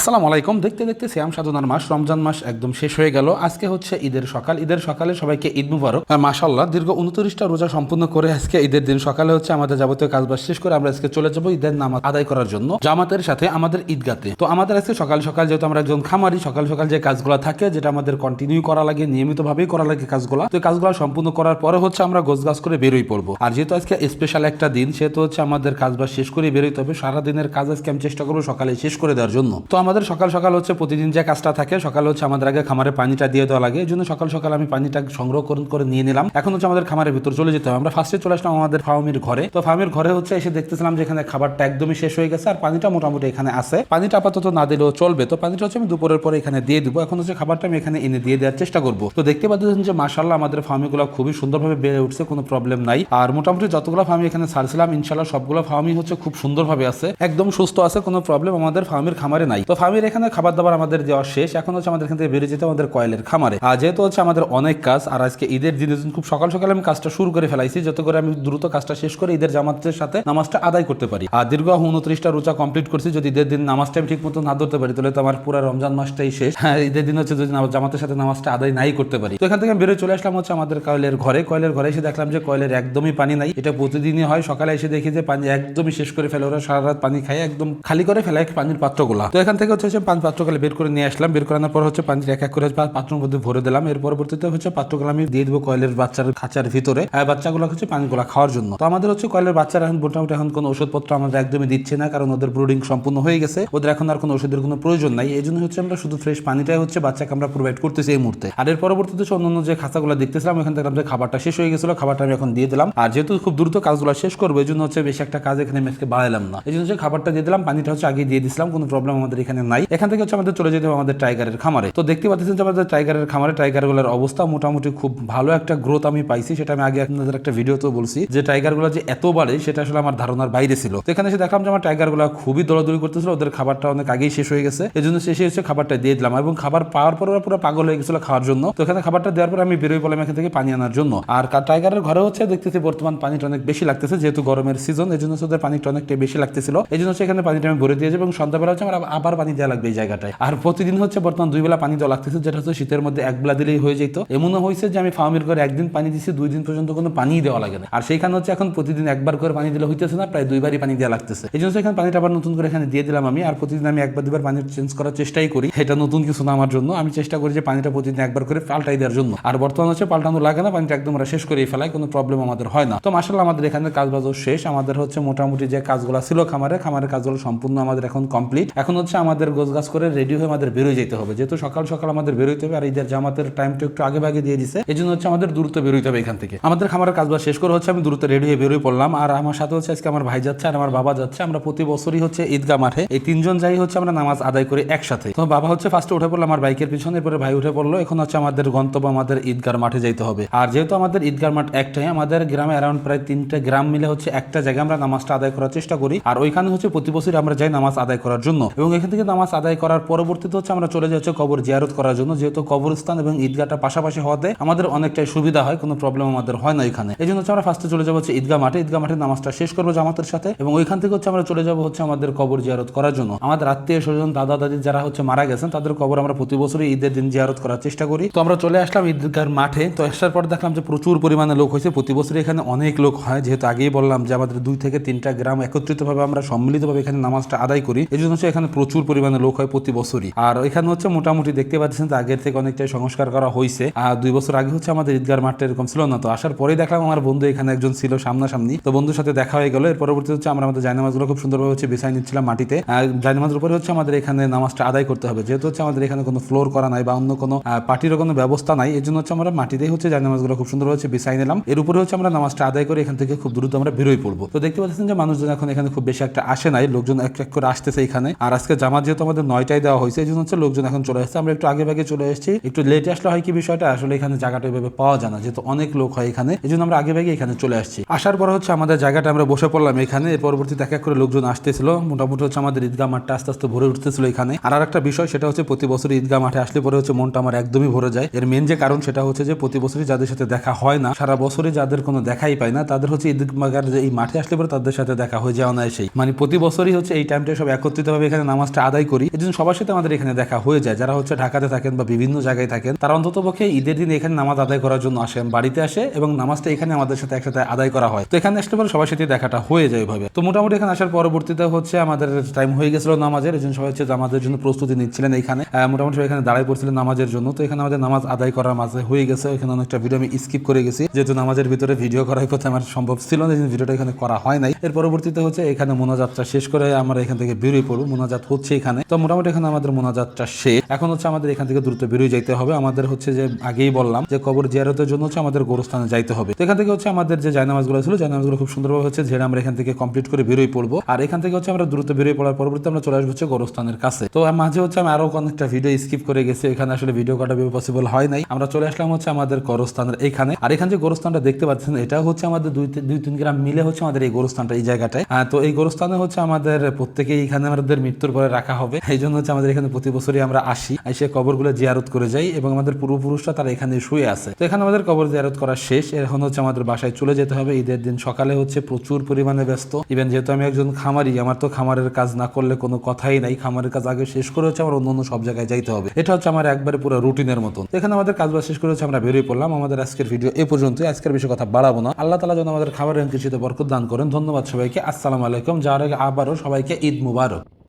আসসালামু আলাইকুম। দেখতে দেখতে শ্যাম সাধনার মাস, রমজান মাস একদম শেষ হয়ে গেল। আজকে হচ্ছে ঈদের সকাল। ঈদের সকালে সবাইকে ঈদ মুবারক। আর মাশাল্লাহ দীর্ঘ উনত্রিশটা রোজা সম্পূর্ণ করে আজকে ঈদের দিন। সকালে হচ্ছে আমাদের যাবতীয় কাজবাজ শেষ করে আমরা আজকে চলে যাব ঈদের নামাজ আদায় করার জন্য, জামাতের সাথে আমাদের ঈদগাতে। তো আমাদের আজকে সকাল সকাল যেহেতু আমরা একজন খামারি, সকাল সকাল যে কাজগুলো থাকে, যেটা আমাদের কন্টিনিউ করা লাগে, নিয়মিতভাবেই করা লাগে কাজগুলো, তো কাজগুলো সম্পূর্ণ করার পরে হচ্ছে আমরা গোছ গাছ করে বেরোই পড়ব। আর যেহেতু আজকে স্পেশাল একটা দিন, সেহেতু হচ্ছে আমাদের কাজবাজ শেষ করে বেরোইতে হবে। সারাদিনের কাজ আজকে আমি চেষ্টা করব সকালে শেষ করে দেওয়ার জন্য। তো আমাদের সকাল সকাল হচ্ছে প্রতিদিন যে কাজটা থাকে, সকাল হচ্ছে আমাদের আগে খামারে পানিটা দিয়ে দেওয়া লাগে। এই জন্য সকাল সকাল আমি পানিটা সংগ্রহ করে- নিয়ে নিলাম। এখন হচ্ছে আমাদের খামারের ভিতর চলে যেতে হবে। আমরা ফার্স্টে চলে আসলাম আমাদের ফার্মের ঘরে। তো ফার্মের ঘরে হচ্ছে এসে দেখতেছিলাম যে এখানে খাবারটা একদমই শেষ হয়ে গেছে আর পানিটা মোটামুটি এখানে আছে। পানিটা আপাতত না দিলেও চলবে। তো পানিটা হচ্ছে আমি দুপুরের পরে এখানে দিয়ে দিব। এখন হচ্ছে খাবারটা আমি এখানে এনে দিয়ে দেওয়ার চেষ্টা করব। তো দেখতে পাচ্ছেন যে মাসাল্লাহ আমাদের ফার্মিগুলো খুবই সুন্দরভাবে বেড়ে উঠছে, কোনো প্রবলেম নাই। আর মোটামুটি যতগুলো ফার্মি এখানে ছাড়ছিলাম ইনশাল্লাহ সবগুলো ফার্মি হচ্ছে খুব সুন্দরভাবে আছে। একদম সুস্থ আছে, কোনো প্রবলেম আমাদের ফার্মের খামারে নাই। তো ফার্মের এখানে খাবার দাবার আমাদের দেওয়া শেষ। এখন হচ্ছে আমাদের এখান থেকে বেরিয়ে যেতে আমাদের কয়েলের খামারে। আর যেহেতু হচ্ছে আমাদের অনেক কাজ, আর আজকে ঈদের জন্য খুব সকাল সকালে আমি কাজটা শুরু করে ফেলাইছি, যত করে আমি দ্রুত কাজটা শেষ করে ঈদের জামাতের সাথে নামাজটা আদায় করতে পারি। আর দীর্ঘ উনত্রিশটা রোজা কমপ্লিট করছি, যদি ঈদের দিন নামাজটা আমি ঠিক মতো না ধরতে পারি, তাহলে তো আমার পুরো রমজান মাসটাই শেষ। হ্যাঁ ঈদের দিন হচ্ছে যদি জামাতের সাথে নামাজটা আদায় নাই করতে পারি। তো এখান থেকে বেরোয় চলে আসলাম হচ্ছে আমাদের কয়েলের ঘরে। কয়েলের ঘরে এসে দেখলাম যে কয়েলের একদমই পানি নাই। এটা প্রতিদিনই হয়। সকালে এসে দেখি যে পানি একদমই শেষ করে ফেলে। ওরা সারা রাত পানি খায়, একদম খালি করে ফেলে পানির পাত্রগুলা। তো এখান থেকে হচ্ছে হচ্ছে পানি পাত্রগুলো বের করে নিয়ে আসলাম। বের করানোর পর হচ্ছে পানি এক এক করে পাত্রের মধ্যে ভরে দিলাম। এর পরবর্তীতে হচ্ছে পাত্রগুলো আমি দিয়ে দেবো কয়েলের বাচ্চার খাঁচার ভিতরে বাচ্চাগুলো হচ্ছে পানিগুলো খাওয়ার জন্য। তো আমাদের হচ্ছে কয়েলের বাচ্চারা এখন মোটামুটি এখন কোনো ওষুধপত্র আমাদের একদমই দিচ্ছে না, কারণ ওদের ব্রুডিং সম্পূর্ণ হয়ে গেছে। ওদের এখন আর কোনো ওষুধের কোনো প্রয়োজন নাই। এই জন্য হচ্ছে আমরা শুধু ফ্রেশ পানিটাই হচ্ছে বাচ্চাকে আমরা প্রোভাইড করতেছি এই মুহূর্তে। আর এর পরবর্তীতে হচ্ছে অন্যান্য যে খাঁচাগুলো দেখতেছিলাম এখান থেকে আমাদের খাবারটা শেষ হয়ে গেছিল। খাবারটা আমি এখন দিয়ে দিলাম। আর যেহেতু খুব দ্রুত কাজগুলো শেষ করব, এই জন্য হচ্ছে বেশি একটা কাজ এখানে আমি আজকে বাড়াইলাম না। এই জন্য হচ্ছে খাবারটা দিয়ে দিলাম। পানিটা হচ্ছে আগে দিয়ে দিছিলাম। কোনো প্রবলেম আমাদের এখানে নাই। এখান থেকে হচ্ছে আমাদের চলে যেতে হবে আমাদের টাইগারের খামারে। তো দেখতে পাচ্ছেন যে আমাদের টাইগারের খামারে, টাইগারগুলোর অবস্থা মোটামুটি খুব ভালো একটা গ্রোথ আমি পাইছি, সেটা আমি আগে আপনাদের একটা ভিডিওতেও বলছি, যে টাইগারগুলো যে এত বাড়ে, সেটা আসলে আমার ধারণার বাইরে ছিল। তো এখানে এসে দেখলাম যে আমার টাইগারগুলো খুবই দৌড়াদৌড়ি করতেছিল, ওদের খাবারটা অনেক আগেই শেষ হয়ে গেছে। এই জন্য শেষে হচ্ছে খাবারটা দিয়ে দিলাম। এবং খাবার পাওয়ার পর ওরা পুরো পাগল হয়ে গেছিল খাওয়ার জন্য। তো এখানে খাবারটা দেওয়ার পর আমি বেরোই বললাম এখান থেকে পানি আনার জন্য। আর টাইগারের ঘরে হচ্ছে দেখতেছি বর্তমান পানিটা অনেক বেশি লাগতেছে, যেহেতু গরমের সিজন এই জন্য ওদের পানিটা অনেকটাই বেশি লাগতেছিল। এই জন্য সেখানে পানিটা আমি ভরে দিয়েছি এবং সন্ধ্যাবেলা হচ্ছে আমার আবার- আবার পানি দেওয়া লাগবে এই জায়গাটায়। আর প্রতিদিন হচ্ছে বর্তমান দুই বেলা পানি দেওয়া লাগতেছে, যেটা হচ্ছে শীতের মধ্যে এক বেলা দিলেই হয়ে যেত। এমনও হয়েছে যে আমি ফার্মের ঘরে একদিন পানি দিচ্ছি দুই দিন পর্যন্ত কোনো পানি দেওয়া লাগে না। আর সেইখানে হচ্ছে এখন প্রতিদিন একবার করে পানি দিলে হইতেছে না, প্রায় দুইবারই পানি দেওয়া লাগতেছে। এই জন্য এখানে পানিটা আবার নতুন করে এখানে দিয়ে দিলাম আমি। আর প্রতিদিন আমি একবার দুবার পানি চেঞ্জ করার চেষ্টাই করি। এটা নতুন কিছু না আমার জন্য। আমি চেষ্টা করি যে পানিটা প্রতিদিন একবার করে পাল্টাই দেওয়ার জন্য। আর বর্তমান হচ্ছে পাল্টানো লাগে না, পানিটা একদম শেষ করে ফেলায়, কোনো প্রবলেম আমাদের হয় না। তো মাসাল্লাহ আমাদের এখানে কাজ বাজও শেষ। আমাদের হচ্ছে মোটামুটি যে কাজগুলো ছিল খামারে, খামারের কাজগুলো সম্পূর্ণ আমাদের এখন কমপ্লিট এখন হচ্ছে আমাদের গোছ গাছ করে রেডি হয়ে আমাদের বেরোয় যেতে হবে। যেহেতু সকাল সকাল আমাদের বেরোইতে হবে, আর ঈদের জামাতের টাইমটা একটু আগে ভাগে দিয়ে দিছে এই জন্য হচ্ছে আমাদের দ্রুত বেরোইতে হবে এখান থেকে। আমাদের খামারের কাজবাজ শেষ করে হচ্ছে আমি দ্রুত রেডি হয়ে বেরোয় পড়লাম, আর আমার সাথে হচ্ছে আজকে আমার ভাই যাচ্ছে আর আমার বাবা যাচ্ছে। আমরা প্রতি বছরই হচ্ছে ঈদগাহ মাঠে এই তিনজন যাই হচ্ছে আমরা নামাজ আদায় করি একসাথে। তো বাবা হচ্ছে ফার্স্টে উঠে পড়ল আমার বাইকের পিছনে, এরপরে ভাই উঠে পড়ল। এখন হচ্ছে আমাদের গন্তব্য আমাদের ঈদগার মাঠে যাইতে হবে। আর যেহেতু আমাদের ঈদগার মাঠ একটাই, আমাদের গ্রামে অ্যারাউন্ড প্রায় তিনটা গ্রাম মিলে হচ্ছে একটা জায়গায় আমরা নামাজটা আদায় করার চেষ্টা করি। আর ওইখানে হচ্ছে প্রতি বছরই আমরা যাই নামাজ আদায় করার জন্য। এবং এখান থেকে নামাজ আদায় করার পরবর্তীতে হচ্ছে আমরা চলে যাচ্ছি কবর জিয়ারত করার জন্য। যেহেতু কবরস্থান এবং ঈদগাহটা পাশাপাশি হওয়াতে আমাদের অনেকটাই সুবিধা হয়, কোনো প্রবলেম আমাদের হয় না এখানে। এই জন্য হচ্ছে আমরা ফার্স্টে চলে যাব হচ্ছে ঈদগাহ মাঠে। ঈদগাহ মাঠে নামাজটা শেষ করব জামাতের সাথে এবং ওইখান থেকে হচ্ছে আমরা চলে যাব হচ্ছে আমাদের কবর জিয়ারত করার জন্য। আমাদের আত্মীয় স্বজন, দাদা, দাদি যারা হচ্ছে মারা গেছেন, তাদের কবর আমরা প্রতি বছরই ঈদের দিন জিয়ারত করার চেষ্টা করি। তো আমরা চলে আসলাম ঈদগার মাঠে। তো আসার পর দেখলাম যে প্রচুর পরিমাণে লোক হয়েছে। প্রতি বছরই এখানে অনেক লোক হয়। যেহেতু আগেই বললাম যে আমাদের দুই থেকে তিনটা গ্রাম একত্রিতভাবে আমরা সম্মিলিতভাবে এখানে নামাজটা আদায় করি। এই জন্য হচ্ছে এখানে প্রচুর পরিমাণে লোক হয় প্রতি বছরই। আর এখানে হচ্ছে মোটামুটি দেখতে পাচ্ছেন যে আগের থেকে অনেকটাই সংস্কার করা হয়েছে। আর দুই বছর আগে হচ্ছে আমাদের ঈদগার মাঠটা এরকম ছিল না। তো আসার পরেই দেখলাম আমার বন্ধু এখানে একজন ছিল সামনাসামনি। তো বন্ধুর সাথে দেখা হয়ে গেল। এর পরবর্তী হচ্ছে আমরা আমাদের জায়নামাজগুলো খুব সুন্দরভাবে হচ্ছে বিছাই নিচ্ছিলাম মাটিতে। আর জায়নামাজের উপরে হচ্ছে আমাদের এখানে নামাজটা আদায় করতে হবে। যেহেতু হচ্ছে আমাদের এখানে কোনো ফ্লোর করা নাই বা অন্য কোনো পার্টিরও কোনো ব্যবস্থা নাই এই জন্য হচ্ছে আমরা মাটিতেই হচ্ছে জায়নামাজগুলো খুব সুন্দরভাবে হচ্ছে বিছাই নিলাম। এর উপরে হচ্ছে আমরা নামাজটা আদায় করে এখান থেকে খুব দ্রুত আমরা বেরোই পড়ব। তো দেখতে পাচ্ছেন যে মানুষজন এখন এখানে খুব বেশি একটা আসে নাই। লোকজন এক এক করে আসতেছে এখানে। আর আজকে জামাত যেহেতু আমাদের নয়টায় দেওয়া হয়েছে, এই জন্য হচ্ছে লোকজন এখন চলে আসছে। আমরা একটু আগে ভাগে চলে এসেছি। একটু লেটে আসলে হয় কি বিষয়টা? আসলে এখানে জায়গাটা এভাবে পাওয়া যায় না, যেহেতু অনেক লোক হয় এখানে। এই জন্য আমরা আগে ভাগে এখানে চলে আসছি। আসার পর হচ্ছে আমাদের জায়গাটা আমরা বসে পড়লাম এখানে। এর পরবর্তীতে এক করে লোকজন আসতেছিল। মোটামুটি হচ্ছে আমাদের ঈদগাহ মাঠটা আস্তে আস্তে ভরে উঠতেছিল এখানে। আর আর একটা বিষয়, সেটা হচ্ছে প্রতি বছর ঈদগাহ মাঠে আসলে পরে হচ্ছে মনটা আমার একদমই ভরে যায়। এর মেন যে কারণ, সেটা হচ্ছে যে প্রতি বছরই যাদের সাথে দেখা হয় না, সারা বছরই যাদের কোনো দেখাই পায় না, তাদের হচ্ছে ঈদগার যে এই মাঠে আসলে পরে তাদের সাথে দেখা হয়ে যায় অনায়াসেই। মানে প্রতি বছরই হচ্ছে এই টাইমটা সব একত্রিত একত্রিতভাবে এখানে নামাজটা আদায় করি। এই জন্য সবার সাথে আমাদের এখানে দেখা হয়ে যায়। যারা হচ্ছে ঢাকাতে থাকেন বা বিভিন্ন জায়গায় থাকেন, তারা অন্তত পক্ষে ঈদের দিন এখানে নামাজ আদায় করার জন্য আসেন, বাড়িতে আসে এবং নামাজটা এখানে আমাদের সাথে একসাথে আদায় করা হয়। তো এখানে আসলে পরে সবার সাথে দেখাটা হয়ে যায় ভাবে তো মোটামুটি এখানে আসার পরবর্তীতে হচ্ছে আমাদের টাইম হয়ে গেছিল নামাজের। এই জন্য সবাই হচ্ছে আমাদের জন্য প্রস্তুতি নিচ্ছিলেন এখানে। মোটামুটি সবাই এখানে দাঁড়ায় পড়ছিলেন নামাজের জন্য। তো এখানে আমাদের নামাজ আদায় করার মাঝে হয়ে গেছে। এখানে অনেকটা ভিডিও আমি স্কিপ করে গেছি। যেহেতু নামাজের ভিতরে ভিডিও করার কথা আমার সম্ভব ছিল না ভিডিওটা এখানে করা হয় নাই। এর পরবর্তীতে হচ্ছে এখানে মোনাজাতটা শেষ করে আমরা এখান থেকে বেরিয়ে পড়ব। মোনাজাত হচ্ছে এখানে। তো মোটামুটি এখানে আমাদের মোনাজাতটা শেষ। এখন হচ্ছে আমাদের এখান থেকে দ্রুত বেরিয়ে যাইতে হবে। আমাদের হচ্ছে যে আগেই বললাম যে কবর জিয়ারতের জন্য হচ্ছে আমাদের গোরস্থানে যাইতে হবে। এখান থেকে হচ্ছে আমাদের যে জায়নামাজগুলো ছিল, জায়নামাজগুলো খুব সুন্দরভাবে হচ্ছে ঝেড়ে আমরা এখান থেকে কমপ্লিট করে বেরোয় পড়ব। আর এখান থেকে হচ্ছে আমরা দ্রুত বেরিয়ে পড়ার পরবর্তীতে আমরা চলে আসব হচ্ছে গোরস্থানের কাছে। তো মাঝে হচ্ছে আমি আরও অনেকটা ভিডিও স্কিপ করে গেছি। এখানে আসলে ভিডিও কাটা পসিবল হয় নাই। আমরা চলে আসলাম হচ্ছে আমাদের গোরস্থানের এখানে। আর এখানে যে গোরস্থানটা দেখতে পাচ্ছেন, এটা হচ্ছে আমাদের দুই দুই তিন গ্রাম মিলে হচ্ছে আমাদের এই গোরস্থানটা, এই জায়গাটায়। তো এই গোরস্থানে হচ্ছে আমাদের প্রত্যেকেই এখানে আমাদের মৃত্যুর পরে রাখা হবে। এই জন্য হচ্ছে আমাদের এখানে প্রতি বছরই আমরা আসি, এসে কবরগুলো জিয়ারত করে যাই এবং আমাদের পূর্বপুরুষরা তারা এখানে শুয়ে আছে। তো এখানে আমাদের কবর জিয়ারত করা শেষ। এখন হচ্ছে আমাদের বাসায় চলে যেতে হবে। ঈদের দিন সকালে হচ্ছে প্রচুর পরিমাণে ব্যস্ত। ইভেন যেহেতু আমি একজন খামারি, আমার তো খামারের কাজ না করলে কোনো কথাই নাই। খামারের কাজ আগে শেষ করে হচ্ছে আমার অন্য অন্য সব জায়গায় যাইতে হবে। এটা হচ্ছে আমার একবারে পুরো রুটিনের মতন। এখানে আমাদের কাজ শেষ করে হচ্ছে আমরা বেরিয়ে পড়লাম। আমাদের আজকের ভিডিও এ পর্যন্ত আজকের বিষয়ে কথা বাড়াবো না। আল্লাহ তালা যেন আমাদের খাবারের কিছুতে বরকত দান করেন। ধন্যবাদ সবাইকে। আসসালামু আলাইকুম। যার আগে আবারও সবাইকে ঈদ মুবারক।